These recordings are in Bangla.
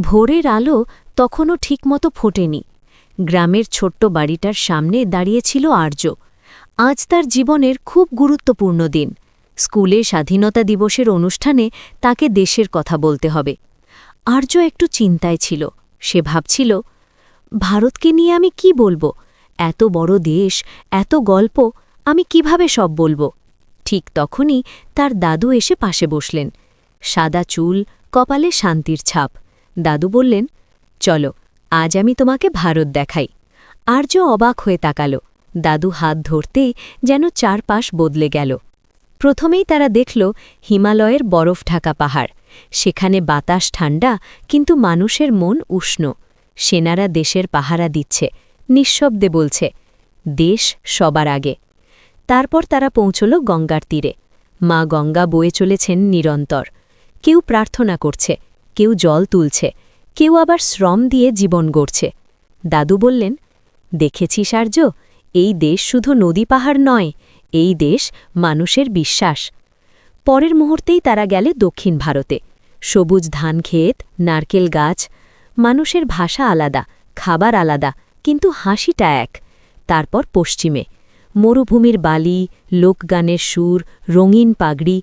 ভোরের আলো তখনও ঠিকমতো ফোটেনি। গ্রামের ছোট্ট বাড়িটার সামনে দাঁড়িয়েছিল আর্য। আজ তার জীবনের খুব গুরুত্বপূর্ণ দিন। স্কুলে স্বাধীনতা দিবসের অনুষ্ঠানে তাকে দেশের কথা বলতে হবে। আর্য একটু চিন্তায় ছিল। সে ভাবছিল, ভারতকে নিয়ে আমি কি বলব? এত বড় দেশ, এত গল্প, আমি কীভাবে সব বলব? ঠিক তখনই তার দাদু এসে পাশে বসলেন। সাদা চুল, কপালে শান্তির ছাপ। দাদু বললেন, চলো, আজ আমি তোমাকে ভারত দেখাই। আর্য অবাক হয়ে তাকাল। দাদু হাত ধরতেই যেন চারপাশ বদলে গেল। প্রথমেই তারা দেখল হিমালয়ের বরফ ঢাকা পাহাড়। সেখানে বাতাস ঠান্ডা, কিন্তু মানুষের মন উষ্ণ। সেনারা দেশের পাহারা দিচ্ছে, নিঃশব্দে বলছে, দেশ সবার আগে। তারপর তারা পৌঁছল গঙ্গার তীরে। মা গঙ্গা বয়ে চলেছেন নিরন্তর। কেউ প্রার্থনা করছে কেউ জল তুলছে, কেউ আবার শ্রম দিয়ে জীবন গড়ছে। দাদু বললেন দেখেছিস আর্য এই দেশ শুধু নদী পাহাড় নয়, এই দেশ মানুষের বিশ্বাস। পরের মুহূর্তেই তারা গেলে দক্ষিণ ভারতে। সবুজ ধান ক্ষেত, নারকেল গাছ, মানুষের ভাষা আলাদা, খাবার আলাদা, কিন্তু হাসিটা এক। তারপর পশ্চিমে, মরুভূমির বালি, লোকগানের সুর, রঙিন পাগড়ি,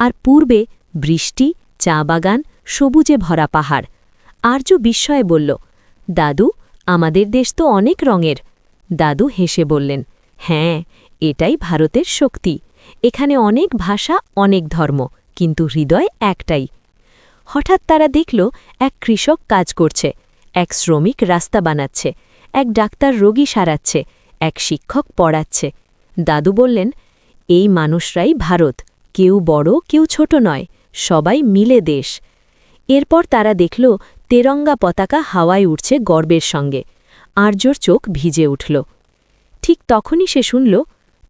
আর পূর্বে বৃষ্টি, চা বাগান সবুজে ভরা পাহাড়। আর্য বিস্ময়ে বলল, দাদু, আমাদের দেশ তো অনেক রঙের। দাদু হেসে বললেন হ্যাঁ এটাই ভারতের শক্তি। এখানে অনেক ভাষা, অনেক ধর্ম, কিন্তু হৃদয় একটাই। হঠাৎ তারা দেখল, এক কৃষক কাজ করছে, এক শ্রমিক রাস্তা বানাচ্ছে, এক ডাক্তার রোগী সারাচ্ছে, এক শিক্ষক পড়াচ্ছে। দাদু বললেন, এই মানুষরাই ভারত, কেউ বড়, কেউ ছোট নয়, সবাই মিলে দেশ। এরপর তারা দেখল তেরঙ্গা পতাকা হাওয়ায় উঠছে গর্বের সঙ্গে। আর্যর চোখ ভিজে উঠল। ঠিক তখনই সে শুনল,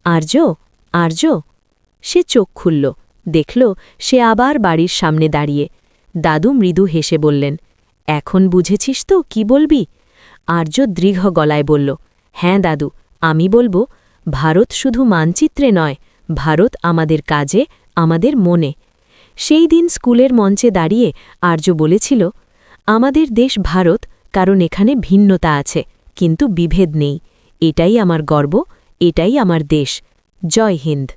আর্য আর্য। সে চোখ খুলল, দেখল সে আবার বাড়ির সামনে দাঁড়িয়ে। দাদু মৃদু হেসে বললেন, এখন বুঝেছিস তো কি বলবি? আর্য দৃঢ় গলায় বলল হ্যাঁ দাদু, আমি বলব, ভারত শুধু মানচিত্রে নয়, ভারত আমাদের কাজে, আমাদের মনে। সেই দিন স্কুলের মঞ্চে দাঁড়িয়ে আর্য বলেছিল, আমাদের দেশ ভারত, কারণ এখানে ভিন্নতা আছে, কিন্তু বিভেদ নেই। এটাই আমার গর্ব, এটাই আমার দেশ। জয় হিন্দ।